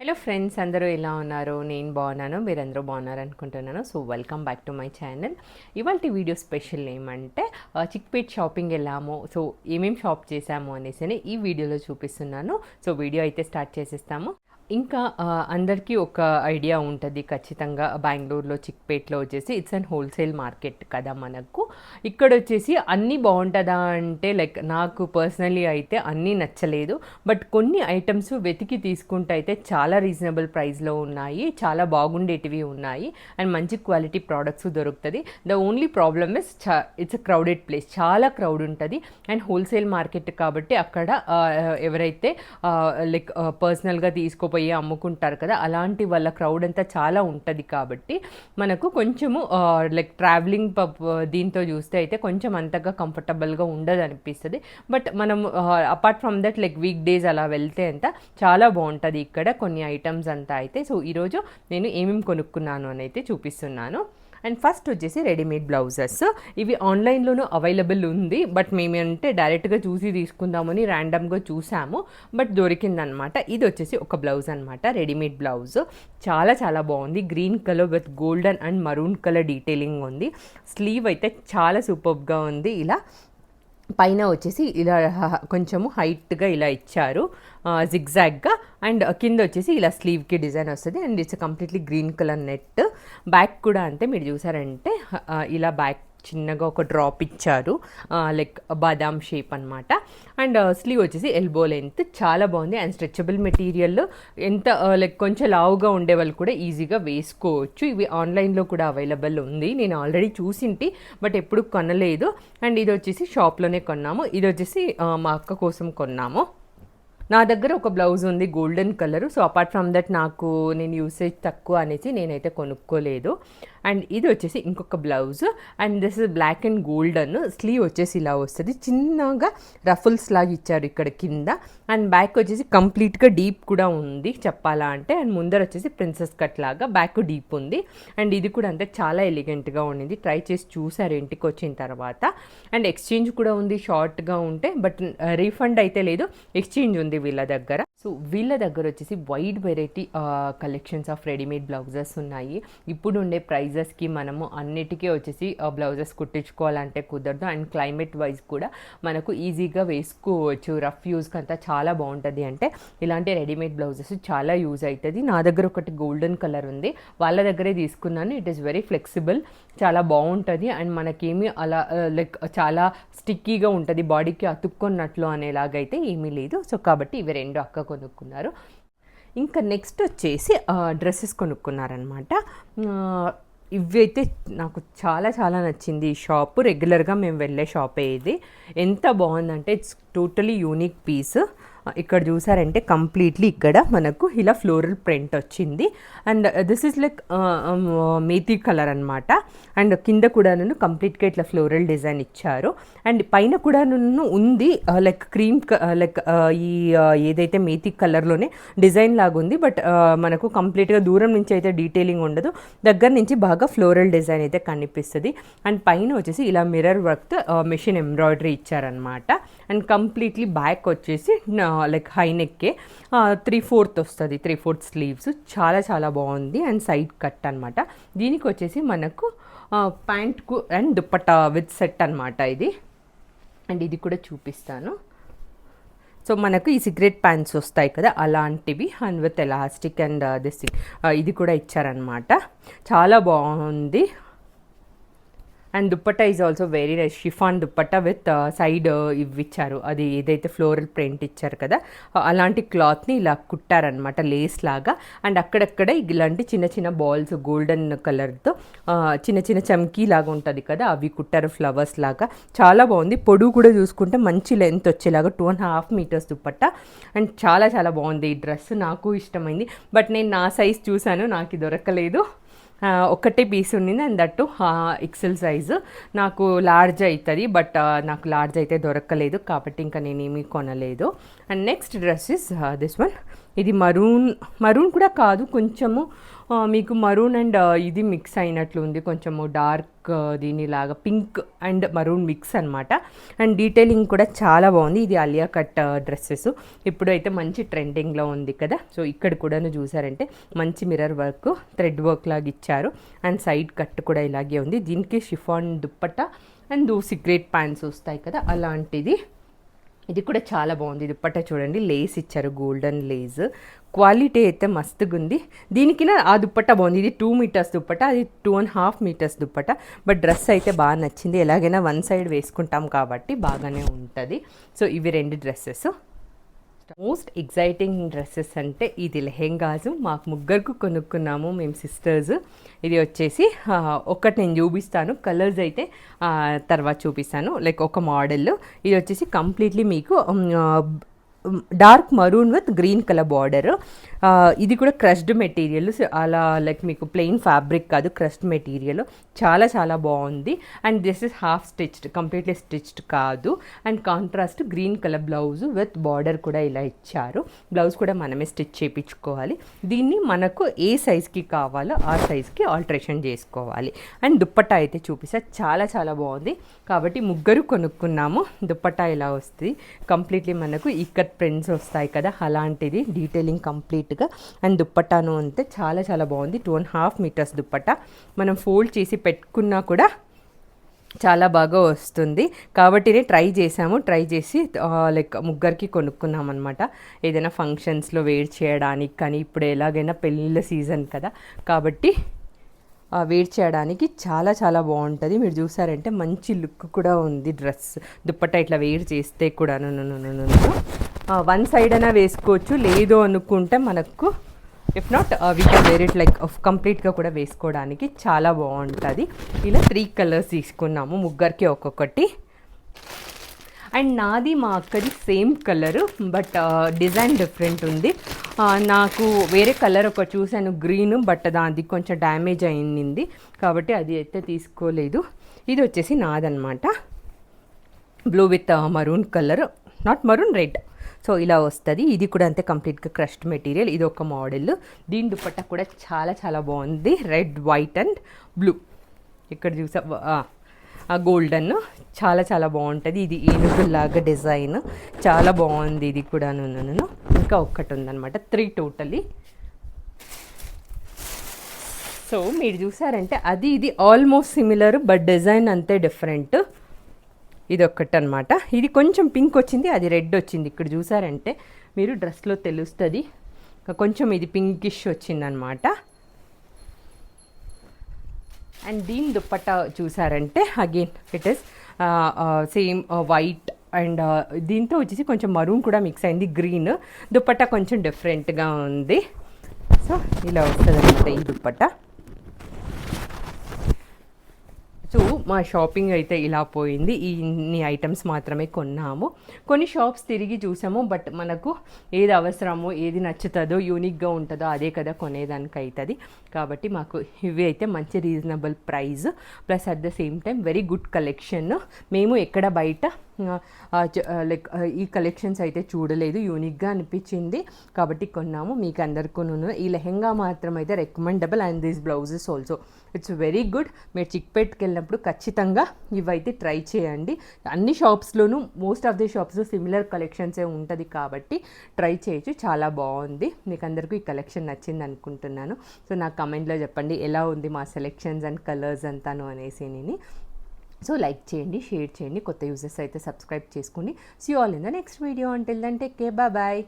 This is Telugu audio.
హలో ఫ్రెండ్స్ అందరూ ఎలా ఉన్నారు? నేను బాగున్నాను మీరందరూ బాగున్నారు అనుకుంటున్నాను. So welcome back to my channel ఇవాళ వీడియో స్పెషల్ ఏమంటే చిక్పేట్ షాపింగ్ వెళ్ళాము. సో ఏమేమి షాప్ చేసాము అనేసి ఈ వీడియోలో చూపిస్తున్నాను. సో వీడియో అయితే స్టార్ట్ చేసేస్తాము. ఇంకా అందరికీ ఒక ఐడియా ఉంటుంది ఖచ్చితంగా. బెంగళూరులో చిక్పేట్లో వచ్చేసి ఇట్స్ అండ్ హోల్సేల్ మార్కెట్ కదా మనకు. ఇక్కడ వచ్చేసి అన్నీ బాగుంటుందా అంటే లైక్ నాకు పర్సనలీ అయితే అన్నీ నచ్చలేదు. బట్ కొన్ని ఐటమ్స్ వెతికి తీసుకుంటే అయితే చాలా రీజనబుల్ ప్రైస్లో ఉన్నాయి. చాలా బాగుండేటివి ఉన్నాయి. అండ్ మంచి క్వాలిటీ ప్రోడక్ట్స్ దొరుకుతుంది. ద ఓన్లీ ప్రాబ్లమ్ ఇస్ చా ఇట్స్ అ క్రౌడెడ్ ప్లేస్ చాలా క్రౌడ్ ఉంటుంది. అండ్ హోల్సేల్ మార్కెట్ కాబట్టి అక్కడ ఎవరైతే లైక్ పర్సనల్గా తీసుకోపోయి అమ్ముకుంటారు కదా అలాంటి వాళ్ళ క్రౌడ్ అంతా చాలా ఉంటుంది కాబట్టి మనకు కొంచెము లైక్ ట్రావెలింగ్ దీంతో చూస్తే అయితే కొంచెం అంతగా కంఫర్టబుల్గా ఉండదు అనిపిస్తుంది. బట్ మనం apart from that like weekdays అలా వెళ్తే అంత చాలా బాగుంటుంది. ఇక్కడ కొన్ని ఐటమ్స్ అంతా అయితే. సో ఈరోజు నేను ఏమేమి కొనుక్కున్నాను అని అయితే చూపిస్తున్నాను. అండ్ ఫస్ట్ వచ్చేసి రెడీమేడ్ బ్లౌజెస్. ఇవి ఆన్లైన్లోనూ అవైలబుల్ ఉంది బట్ మేమంటే డైరెక్ట్గా చూసి తీసుకుందామని ర్యాండమ్గా చూసాము. బట్ దొరికిందనమాట. ఇది వచ్చేసి ఒక బ్లౌజ్ అనమాట రెడీమేడ్ బ్లౌజ్. చాలా చాలా బాగుంది. Green colour with golden and maroon colour detailing ఉంది. స్లీవ్ అయితే చాలా సూపర్గా ఉంది. ఇలా పైన వచ్చేసి ఇలా కొంచెము హైట్గా ఇలా ఇచ్చారు. జిగ్జాగ్గా అండ్ కింద వచ్చేసి ఇలా స్లీవ్కి డిజైన్ వస్తుంది. And it's completely green colour net. Back కూడా అంతే మీరు చూసారంటే ఇలా బ్యాక్ చిన్నగా ఒక డ్రాప్ ఇచ్చారు. లైక్ బాదాం షేప్ అనమాట అండ్ స్లీవ్ వచ్చేసి ఎల్బో లెంత్ చాలా బాగుంది. అండ్ స్ట్రెచబుల్ మెటీరియల్ ఎంత లైక్ కొంచెం లావుగా ఉండే వాళ్ళు కూడా ఈజీగా వేసుకోవచ్చు. ఇవి ఆన్లైన్లో కూడా అవైలబుల్ ఉంది. నేను ఆల్రెడీ చూసింటి బట్ ఎప్పుడు కొనలేదు. అండ్ ఇది వచ్చేసి షాప్లోనే కొన్నాము. ఇది వచ్చేసి మా అక్క కోసం కొన్నాము. నా దగ్గర ఒక బ్లౌజ్ ఉంది golden colour. So apart from that నాకు నేను యూసేజ్ తక్కువ అనేసి నేనైతే కొనుక్కోలేదు. అండ్ ఇది వచ్చేసి ఇంకొక blouse. And this is black and golden sleeve వచ్చేసి ఇలా వస్తుంది. చిన్నగా రఫుల్స్ లాగా ఇచ్చారు ఇక్కడ కింద. అండ్ బ్యాక్ వచ్చేసి కంప్లీట్గా డీప్ కూడా ఉంది చెప్పాలా అంటే. అండ్ ముందర వచ్చేసి ప్రిన్సెస్ కట్ లాగా బ్యాక్ డీప్ ఉంది. అండ్ ఇది కూడా అంతే చాలా ఎలిగెంట్గా ఉండింది. ట్రై చేసి చూసారు ఇంటికి వచ్చిన తర్వాత. అండ్ ఎక్స్చేంజ్ కూడా ఉంది షార్ట్గా ఉంటే. బట్ రీఫండ్ uh, అయితే లేదు. ఎక్స్చేంజ్ ఉంది వీళ్ళ దగ్గర. సో వీళ్ళ దగ్గర వచ్చేసి wide variety collections of readymade blouses ఉన్నాయి. ఇప్పుడు ఉండే ప్రైజెస్కి మనము అన్నిటికీ వచ్చేసి బ్లౌజెస్ కుట్టించుకోవాలంటే కుదరదు. అండ్ క్లైమేట్ వైజ్ కూడా మనకు ఈజీగా వేసుకోవచ్చు. రఫ్ యూస్కి అంతా చాలా బాగుంటుంది. అంటే ఇలాంటి రెడీమేడ్ బ్లౌజెస్ చాలా యూజ్ అవుతుంది నా దగ్గర ఒకటి గోల్డెన్ కలర్ ఉంది. వాళ్ళ దగ్గరే తీసుకున్నాను. ఇట్ ఈస్ వెరీ ఫ్లెక్సిబుల్ చాలా బాగుంటుంది. అండ్ మనకేమి అలా లైక్ చాలా స్టిక్కీగా ఉంటుంది. బాడీకి అతుక్కున్నట్లు అనేలాగైతే ఏమీ లేదు. సో కాబట్టి ఇవి రెండు అక్క కొనుక్కున్నారు. ఇంకా నెక్స్ట్ వచ్చేసి డ్రెస్సెస్ కొనుక్కున్నారనమాట ఇవైతే నాకు చాలా చాలా నచ్చింది. ఈ షాప్ రెగ్యులర్గా మేము వెళ్ళే షాపే ఇది. ఎంత బాగుందంటే ఇట్స్ టోటలీ యూనిక్ పీస్. ఇక్కడ చూసారంటే కంప్లీట్లీ ఇక్కడ మనకు ఇలా ఫ్లోరల్ ప్రింట్ వచ్చింది. And this is like methi colour అనమాట అండ్ కింద కూడా కంప్లీట్గా ఇట్లా ఫ్లోరల్ డిజైన్ ఇచ్చారు. అండ్ పైన కూడా ఉంది లైక్ క్రీమ్ లైక్ ఈ ఏదైతే మేతి కలర్లోనే డిజైన్ లాగా ఉంది. బట్ మనకు కంప్లీట్గా దూరం నుంచి అయితే డీటెయిలింగ్ ఉండదు. దగ్గర నుంచి బాగా ఫ్లోరల్ డిజైన్ అయితే కనిపిస్తుంది. అండ్ పైన వచ్చేసి ఇలా మిర్రర్ వర్క్ మెషిన్ ఎంబ్రాయిడరీ ఇచ్చారనమాట అండ్ కంప్లీట్లీ బ్యాక్ వచ్చేసి లైక్ హై నెక్కే త్రీ ఫోర్త్ వస్తుంది త్రీ ఫోర్త్ స్లీవ్స్ చాలా చాలా బాగుంది. అండ్ సైడ్ కట్ అనమాట దీనికి వచ్చేసి మనకు ప్యాంట్కు అండ్ దుప్పట్టా విత్ సెట్ అనమాట ఇది. అండ్ ఇది కూడా చూపిస్తాను. సో మనకు ఈ సిగరెట్ ప్యాంట్స్ వస్తాయి కదా అలాంటివి. And with elastic and this ఇది కూడా ఇచ్చారనమాట చాలా బాగుంది. And dupatta is also very nice chiffon dupatta with side ఇవి ఇచ్చారు అది ఏదైతే ఫ్లోరల్ ప్రింట్ ఇచ్చారు కదా అలాంటి క్లాత్ని ఇలా కుట్టారనమాట లేస్ లాగా. అండ్ అక్కడక్కడ ఇలాంటి చిన్న చిన్న బాల్స్ గోల్డెన్ కలర్తో చిన్న చిన్న చమ్కీ లాగా ఉంటుంది కదా అవి కుట్టారు ఫ్లవర్స్ లాగా. చాలా బాగుంది. పొడుగు కూడా చూసుకుంటే మంచి లెంత్ వచ్చేలాగా two and half metres dupatta and చాలా చాలా బాగుంది. ఈ డ్రెస్ నాకు ఇష్టమైంది. బట్ నేను నా సైజ్ చూశాను నాకు దొరకలేదు. ఒక్కటే పీస్ ఉండింది అండ్ దట్టు ఎక్సెల్ సైజు నాకు లార్జ్ అవుతుంది బట్ నాకు లార్జ్ అయితే దొరకలేదు కాబట్టి ఇంకా నేనేమి కొనలేదు. And next dress is this one ఇది మరూన్ మరూన్ కూడా కాదు కొంచెము మీకు మరూన్ అండ్ ఇది మిక్స్ అయినట్లు ఉంది. కొంచెము డార్క్ దీనిలాగా పింక్ అండ్ మరూన్ మిక్స్ అనమాట అండ్ డీటెయిలింగ్ కూడా చాలా బాగుంది. ఇది అలియా కట్ డ్రెస్సెస్ ఇప్పుడు అయితే మంచి ట్రెండింగ్లో ఉంది కదా. సో ఇక్కడ కూడా చూసారంటే మంచి మిర్రర్ వర్క్ థ్రెడ్ వర్క్ లాగా ఇచ్చారు. అండ్ సైడ్ కట్ కూడా ఇలాగే ఉంది. దీనికి chiffon dupatta and cigarette pants వస్తాయి కదా. అలాంటిది ఇది కూడా చాలా బాగుంది. దుప్పట్ట చూడండి. లేస్ ఇచ్చారు. గోల్డెన్ లేస్ క్వాలిటీ అయితే మస్తుగా ఉంది దీనికి ఆ దుప్పట్ట బాగుంది. ఇది టూ మీటర్స్ దుప్పట్ట అది two and half metres dupatta but dress అయితే బాగా నచ్చింది. ఎలాగైనా వన్ సైడ్ వేసుకుంటాం కాబట్టి బాగానే ఉంటుంది. సో ఇవి రెండు డ్రెస్సెస్ మోస్ట్ ఎగ్జైటింగ్ డ్రెస్సెస్ అంటే ఇది లెహెంగాజు మాకు ముగ్గురికి కొనుక్కున్నాము మేము సిస్టర్స్ ఇది వచ్చేసి ఒకటి నేను చూపిస్తాను. కలర్స్ అయితే తర్వాత చూపిస్తాను. లైక్ ఒక మోడల్ ఇది వచ్చేసి కంప్లీట్లీ మీకు dark maroon with green colour border ఇది కూడా క్రష్డ్ మెటీరియల్ అలా లైక్ మీకు ప్లెయిన్ ఫ్యాబ్రిక్ కాదు క్రష్డ్ మెటీరియల్ చాలా చాలా బాగుంది. And this is half stitched completely stitched కాదు. And contrast green colour blouse with border కూడా ఇలా ఇచ్చారు. బ్లౌజ్ కూడా మనమే స్టిచ్ చేయించుకోవాలి. దీన్ని మనకు ఏ సైజ్కి కావాలో ఆ సైజ్కి ఆల్టరేషన్ చేసుకోవాలి. అండ్ దుప్పట్టా అయితే చూపిస్తా. చాలా చాలా బాగుంది. కాబట్టి ముగ్గురు కొనుక్కున్నాము. దుప్పట్టా ఇలా వస్తుంది. కంప్లీట్లీ మనకు ఇక్కడ కట్ ప్రింట్స్ వస్తాయి కదా అలాంటిది డీటెయిలింగ్ కంప్లీట్గా అండ్ దుప్పట్టాను అంతే చాలా చాలా బాగుంది. Two and half metres dupatta. మనం ఫోల్డ్ చేసి పెట్టుకున్నా కూడా చాలా బాగా వస్తుంది. కాబట్టి ట్రై చేసాము ట్రై చేసి లైక్ ముగ్గురికి కొనుక్కున్నాం అనమాట ఏదైనా ఫంక్షన్స్లో వేర్ చేయడానికి కానీ ఇప్పుడు ఎలాగైనా పెళ్ళిళ్ళ సీజన్ కదా. కాబట్టి వేర్ చేయడానికి చాలా చాలా బాగుంటుంది. మీరు చూసారంటే మంచి లుక్ కూడా ఉంది డ్రెస్. దుప్పట్టా ఇట్లా వేర్ చేస్తే కూడా వన్ సైడ్ అయినా వేసుకోవచ్చు. లేదు అనుకుంటే మనకు if not we can wear it like కంప్లీట్గా కూడా వేసుకోవడానికి చాలా బాగుంటుంది. ఇలా త్రీ కలర్స్ తీసుకున్నాము ముగ్గురికి ఒక్కొక్కటి. అండ్ నాది మా అక్కది same colour but design different ఉంది. నాకు వేరే కలర్ ఒక చూశాను గ్రీన్ బట్ దాది కొంచెం డ్యామేజ్ అయింది. కాబట్టి అది అయితే తీసుకోలేదు. ఇది వచ్చేసి నాదనమాట blue with maroon colour not maroon red so ఇలా వస్తుంది. ఇది కూడా అంతే కంప్లీట్గా క్రష్డ్ మెటీరియల్ ఇది ఒక మోడల్ దీని దుపట్టా కూడా చాలా చాలా బాగుంది. రెడ్ వైట్ అండ్ బ్లూ ఇక్కడ చూసా? ఆ, గోల్డన్ చాలా చాలా బాగుంటుంది. ఇది ఏనుగులాగా డిజైన్ చాలా బాగుంది ఇది కూడా. నేను ఇంకా ఒక్కటి ఉందన్నమాట. త్రీ టోటలీ సో మీరు చూసారంటే అది ఇది ఆల్మోస్ట్ సిమిలర్ బట్ డిజైన్ అంతే డిఫరెంట్ ఇది ఒక్కటి అనమాట ఇది కొంచెం పింక్ వచ్చింది అది రెడ్ వచ్చింది. ఇక్కడ చూసారంటే మీరు డ్రెస్లో తెలుస్తుంది. కొంచెం ఇది పింకిష్ వచ్చిందనమాట అండ్ దీని దుప్పట్టా చూసారంటే again it is same white and దీంతో వచ్చేసి కొంచెం మరూన్ కూడా మిక్స్ అయింది. గ్రీన్ దుప్పట్టా కొంచెం డిఫరెంట్గా ఉంది. సో ఇలా వస్తుంది అనమాట ఈ దుప్పట్టా. సో మా షాపింగ్ అయితే ఇలా పోయింది. ఇన్ని ఐటమ్స్ మాత్రమే కొన్నాము. కొన్ని షాప్స్ తిరిగి చూసాము. బట్ మనకు ఏది అవసరమో ఏది నచ్చుతుందో యూనిక్గా ఉంటుందో అదే కదా కొనేదానికి అవుతుంది కాబట్టి మాకు ఇవి అయితే మంచి reasonable price. Plus at the same time very good collection. మేము ఎక్కడ బయట లైక్ ఈ కలెక్షన్స్ అయితే చూడలేదు. యూనిక్గా అనిపించింది. కాబట్టి కొన్నాము. మీకు అందరికీ ఈ లెహెంగా మాత్రం అయితే recommendable and these blouses also it's very good మీరు చిక్పేట్కి వెళ్ళినప్పుడు ఖచ్చితంగా ఇవైతే ట్రై చేయండి. అన్ని షాప్స్లోనూ most of the shops similar కలెక్షన్సే ఉంటుంది కాబట్టి ట్రై చేయొచ్చు. చాలా బాగుంది. మీకు అందరికీ ఈ కలెక్షన్ నచ్చింది అనుకుంటున్నాను. సో నా కమెంట్లో చెప్పండి. ఎలా ఉంది మా సెలెక్షన్స్ అండ్ కలర్స్ అంతాను అనేసి నేను సో లైక్ చేయండి షేర్ చేయండి కొత్త యూజర్స్ అయితే సబ్స్క్రైబ్ చేసుకోండి. See all in the next video అంటే దన్ టేక్ కే బాయ్